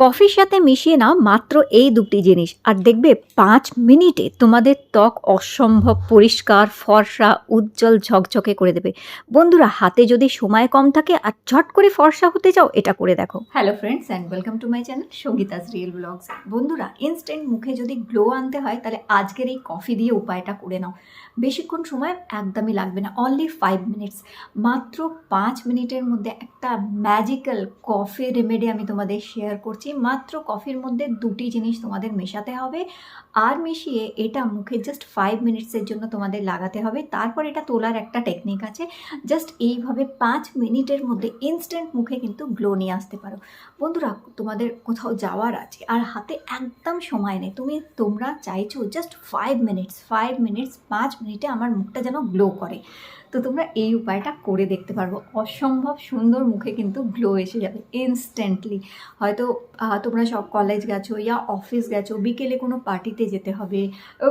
কফির সাথে মিশিয়ে নাও মাত্র এই দুটি জিনিস। আর দেখবে পাঁচ মিনিটে তোমাদের ত্বক অসম্ভব পরিষ্কার, ফর্সা, উজ্জ্বল, ঝকঝকে করে দেবে। বন্ধুরা, হাতে যদি সময় কম থাকে আর ঝট করে ফর্সা হতে চাও, এটা করে দেখো। Hello friends and welcome to my channel Sangeeta's real blogs বন্ধুরা ইনস্ট্যান্ট মুখে যদি গ্লো আনতে হয়, তাহলে আজকের এই কফি দিয়ে উপায়টা করে নাও। বেশিক্ষণ সময় একদমই লাগবে না অনলি ফাইভ মিনিটস মাত্র পাঁচ মিনিটের মধ্যে একটা ম্যাজিক্যাল কফি রেমেডি আমি তোমাদের শেয়ার করছি। মাত্র কফির মধ্যে দুটি জিনিস তোমাদের মেশাতে হবে। আর মিশিয়ে এটা মুখে জাস্ট ফাইভ মিনিটসের জন্য তোমাদের লাগাতে হবে। তারপর এটা তোলার একটা টেকনিক আছে। জাস্ট এইভাবে পাঁচ মিনিটের মধ্যে ইনস্ট্যান্ট মুখে কিন্তু গ্লো নিয়ে আসতে পারো। বন্ধুরা, তোমাদের কোথাও যাওয়ার আছে আর হাতে একদম সময় নেই। তুমি, তোমরা চাইছো just five minutes five minutes পাঁচ মিনিটে আমার মুখটা যেন গ্লো করে। তো তোমরা এই উপায়টা করে দেখতে পারব। অসম্ভব সুন্দর মুখে কিন্তু গ্লো এসে যাবে ইনস্ট্যান্টলি হয়তো তোমরা সব কলেজ গেছো ইয়া অফিস গেছো, বিকেলে কোনো পার্টিতে যেতে হবে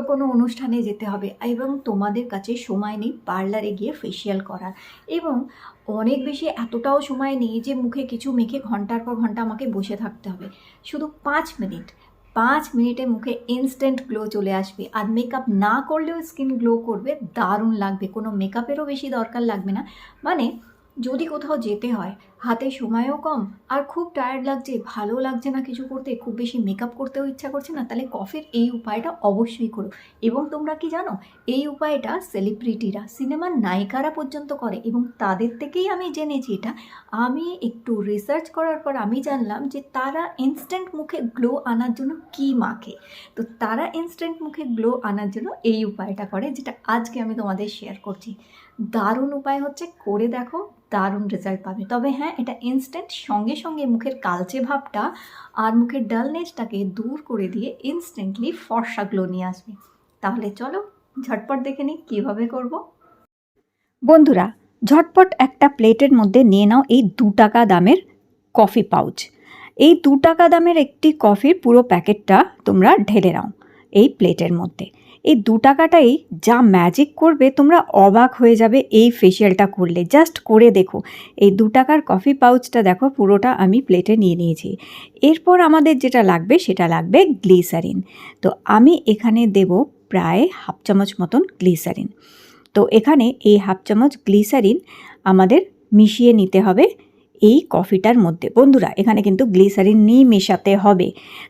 কোনো অনুষ্ঠানে যেতে হবে, এবং তোমাদের কাছে সময় নেই পার্লারে গিয়ে ফেসিয়াল করার এবং অনেক বেশি এতটাও সময় নেই যে মুখে কিছু মেখে ঘণ্টার পর ঘণ্টা আমাকে বসে থাকতে হবে। শুধু পাঁচ মিনিট পাঁচ মিনিটে মুখে ইনস্ট্যান্ট গ্লো চলে আসবে, আর মেকআপ না করলেও স্কিন গ্লো করবে, দারুণ লাগবে, কোনো মেকআপেরও বেশি দরকার লাগবে না। মানে যদি কোথাও যেতে হয়, হাতে সময়ও কম আর খুব টায়ার্ড লাগছে, ভালো লাগছে না কিছু করতে, খুব বেশি মেকআপ করতেও ইচ্ছা করছে না, তাহলে কফির এই উপায়টা অবশ্যই করো। এবং তোমরা কি জানো, এই উপায়টা সেলিব্রিটিরা সিনেমার নায়িকারা পর্যন্ত করে এবং তাদের থেকেই আমি জেনেছি এটা। আমি একটু রিসার্চ করার পর আমি জানলাম যে তারা ইনস্ট্যান্ট মুখে গ্লো আনার জন্য কী মাখে। তো তারা ইনস্ট্যান্ট মুখে গ্লো আনার জন্য এই উপায়টা করে, যেটা আজকে আমি তোমাদের শেয়ার করছি। দারুণ উপায় হচ্ছে করে দেখো, দারুণ রেজাল্ট পাবে। তবে হ্যাঁ এটা ইনস্ট্যান্ট সঙ্গে সঙ্গে মুখের কালচে ভাবটা আর মুখের ডালনেসটাকে দূর করে দিয়ে ইনস্ট্যান্টলি ফর্সা গ্লো নিয়ে আসবে। তাহলে চলো, ঝটপট দেখে নিই কীভাবে করব। বন্ধুরা, ঝটপট একটা প্লেটের মধ্যে নিয়ে নাও এই দু টাকা দামের কফি পাউচ। এই দু টাকা দামের একটি কফির পুরো প্যাকেটটা তোমরা ঢেলে নাও এই প্লেটের মধ্যে। এই দু টাকাটাই যা ম্যাজিক করবে তোমরা অবাক হয়ে যাবে এই ফেসিয়ালটা করলে। জাস্ট করে দেখো। এই দু টাকার কফি পাউচটা দেখো, পুরোটা আমি প্লেটে নিয়ে নিয়েছি। এরপর আমাদের যেটা লাগবে, সেটা লাগবে গ্লিসারিন তো আমি এখানে দেব প্রায় হাফ চামচ মতন গ্লিসারিন তো এখানে এই হাফ চামচ গ্লিসারিন আমাদের মিশিয়ে নিতে হবে। এই কফিটার মধ্যে। বন্ধুরা, এখানে কিন্তু গ্লিসারিন নিয়ে মেশাতে হবে।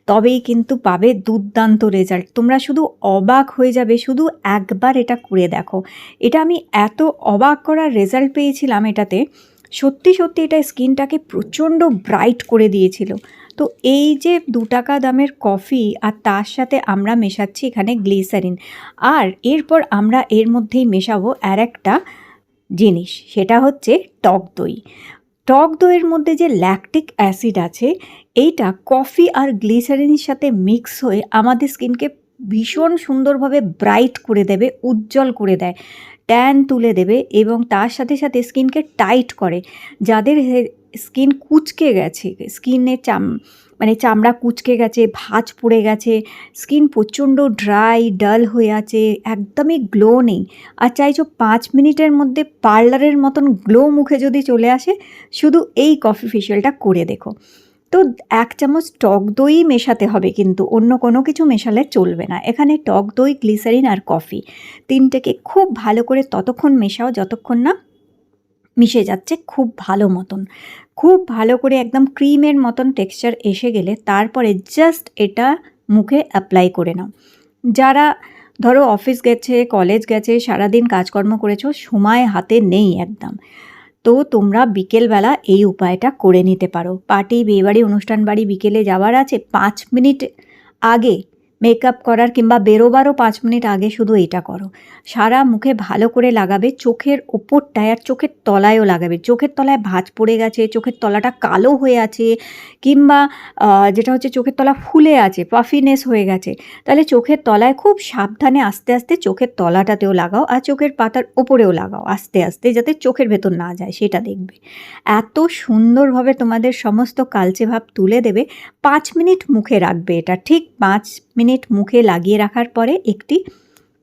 তবেই কিন্তু পাবে দুর্দান্ত রেজাল্ট। তোমরা শুধু অবাক হয়ে যাবে, শুধু একবার এটা করে দেখো। এটা আমি এত অবাক করার রেজাল্ট পেয়েছিলাম এটাতে। সত্যি সত্যি এটা স্কিনটাকে প্রচণ্ড ব্রাইট করে দিয়েছিল। তো এই যে দু টাকা দামের কফি আর তার সাথে আমরা মেশাচ্ছি এখানে গ্লিসারিন। আর এরপর আমরা এর মধ্যেই মেশাবো আর একটা জিনিস, সেটা হচ্ছে টক দই। টক দইয়ের মধ্যে যে ল্যাকটিক অ্যাসিড আছে, এইটা কফি আর গ্লিসারিনের সাথে মিক্স হয়ে আমাদের স্কিনকে ভীষণ সুন্দরভাবে ব্রাইট করে দেবে, উজ্জ্বল করে দেয় ট্যান তুলে দেবে এবং তার সাথে সাথে স্কিনকে টাইট করে। যাদের স্কিন কুচকে গেছে, স্কিনে চাম মানে চামড়া কুচকে গেছে, ভাঁজ পড়ে গেছে, স্কিন প্রচণ্ড ড্রাই, ডাল হয়ে আছে, একদমই গ্লো নেই। আর চাইছো পাঁচ মিনিটের মধ্যে পার্লারের মতন গ্লো মুখে যদি চলে আসে, শুধু এই কফি ফেশিয়ালটা করে দেখো। তো এক চামচ টক দই মেশাতে হবে কিন্তু, অন্য কোনো কিছু মেশালে চলবে না। এখানে টক দই গ্লিসারিন আর কফি তিনটেকে খুব ভালো করে ততক্ষণ মেশাও, যতক্ষণ না মিশে যাচ্ছে খুব ভালো মতন। খুব ভালো করে একদম ক্রিমের মতন টেক্সচার এসে গেলে তারপরে জাস্ট এটা মুখে অ্যাপ্লাই করে নাও। যারা ধরো অফিস গেছে, কলেজ গেছে, সারাদিন কাজকর্ম করেছ, সময় হাতে নেই একদম। তো তোমরা বিকেলবেলা এই উপায়টা করে নিতে পারো। পার্টি, বিয়েবাড়ি অনুষ্ঠান বাড়ি বিকেলে যাওয়ার আছে, পাঁচ মিনিট আগে মেকআপ করার কিংবা বেরোবারও পাঁচ মিনিট আগে শুধু এটা করো। সারা মুখে ভালো করে লাগাবে, চোখের ওপরটায় আর চোখের তলায়ও লাগাবে। চোখের তলায় ভাঁজ পড়ে গেছে, চোখের তলাটা কালো হয়ে আছে, কিংবা যেটা হচ্ছে চোখের তলা ফুলে আছে, পাফিনেস হয়ে গেছে। তাহলে চোখের তলায় খুব সাবধানে আস্তে আস্তে চোখের তলাটাতেও লাগাও আর চোখের পাতার ওপরেও লাগাও আস্তে আস্তে, যাতে চোখের ভেতর না যায়, সেটা দেখবে। এত সুন্দরভাবে তোমাদের সমস্ত কালচে ভাব তুলে দেবে, পাঁচ মিনিট মুখে রাখবে এটা, ঠিক পাঁচ মিনিট মুখে লাগিয়ে রাখার পরে একটি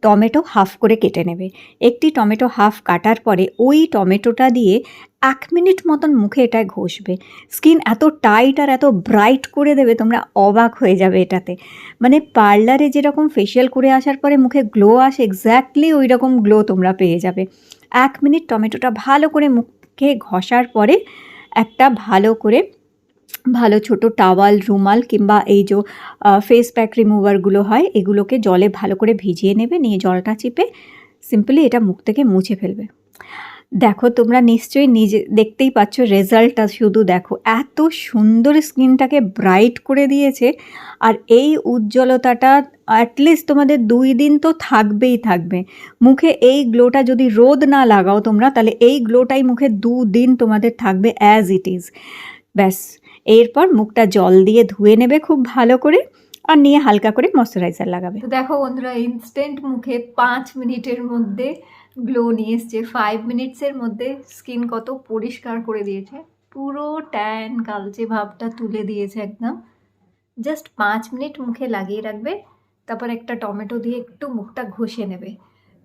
টমেটো হাফ করে কেটে নেবে। একটি টমেটো হাফ কাটার পরে ওই টমেটোটা দিয়ে এক মিনিট মতন মুখে এটা ঘষবে। স্কিন এত টাইট আর এত ব্রাইট করে দেবে, তোমরা অবাক হয়ে যাবে এটাতে। মানে পার্লারে যেরকম ফেশিয়াল করে আসার পরে মুখে গ্লো আসে এক্স্যাক্টলি ওই রকম গ্লো তোমরা পেয়ে যাবে। এক মিনিট টমেটোটা ভালো করে মুখে ঘষার পরে একটা ভালো করে ভালো ছোট টাওয়াল, রুমাল কিংবা এই যে ফেস প্যাক রিমুভারগুলো হয়, এগুলোকে জলে ভালো করে ভিজিয়ে নেবে, নিয়ে জলটা চিপে সিম্পলি এটা মুখ থেকে মুছে ফেলবে। দেখো তোমরা নিশ্চয়ই নিজে দেখতেই পাচ্ছ রেজাল্টটা শুধু দেখো এত সুন্দর স্কিনটাকে ব্রাইট করে দিয়েছে আর এই উজ্জ্বলতাটা অ্যাটলিস্ট তোমাদের দুই দিন তো থাকবেই থাকবে। মুখে এই গ্লোটা যদি রোদ না লাগাও তোমরা, তাহলে এই গ্লোটাই মুখে দু দিন তোমাদের থাকবে অ্যাজ ইট ইজ ব্যাস। এরপর মুখটা জল দিয়ে ধুয়ে নেবে খুব ভালো করে আর নিয়ে হালকা করে ময়শ্চারাইজার লাগাবে। তো দেখো বন্ধুরা ইনস্ট্যান্ট মুখে পাঁচ মিনিটের মধ্যে গ্লো নিয়ে এসছে। ফাইভ মিনিটসের মধ্যে স্কিন কত পরিষ্কার করে দিয়েছে। পুরো ট্যান কালচে ভাবটা তুলে দিয়েছে একদম। জাস্ট পাঁচ মিনিট মুখে লাগিয়ে রাখবে, তারপর একটা টমেটো দিয়ে একটু মুখটা ঘষে নেবে।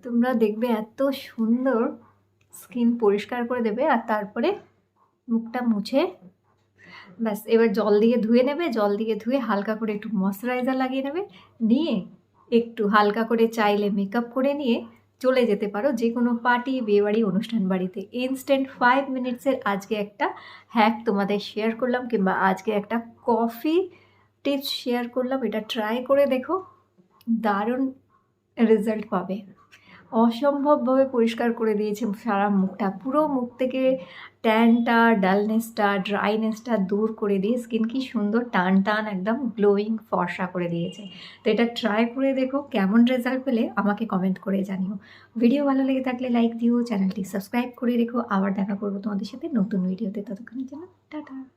তোমরা দেখবে এত সুন্দর স্কিন পরিষ্কার করে দেবে আর তারপরে মুখটা মুছে ব্যাস, এবার জল দিয়ে ধুয়ে নেবে, জল দিয়ে ধুয়ে হালকা করে একটু ময়শ্চারাইজার লাগিয়ে নেবে, নিয়ে একটু হালকা করে চাইলে মেকআপ করে নিয়ে চলে যেতে পারো যে কোনো পার্টি বিয়েবাড়ি, অনুষ্ঠান বাড়িতে। ইনস্ট্যান্ট ফাইভ মিনিটসের আজকে একটা হ্যাক তোমাদের শেয়ার করলাম কিংবা আজকে একটা কফি টিপস শেয়ার করলাম, এটা ট্রাই করে দেখো, দারুণ রেজাল্ট পাবে। অসম্ভবভাবে পরিষ্কার করে দিয়েছে সারা মুখটা। পুরো মুখ থেকে ট্যানটা, ডালনেসটা, ড্রাইনেসটা দূর করে দিয়ে স্কিন কি সুন্দর টান টান একদম গ্লোয়িং ফর্সা করে দিয়েছে। তো এটা ট্রাই করে দেখো কেমন রেজাল্ট পেলে আমাকে কমেন্ট করে জানিও। ভিডিও ভালো লেগে থাকলে লাইক দিও, চ্যানেলটি সাবস্ক্রাইব করে রেখো। আবার দেখা করব তোমাদের সাথে নতুন ভিডিওতে। ততক্ষণের জন্য টাটা।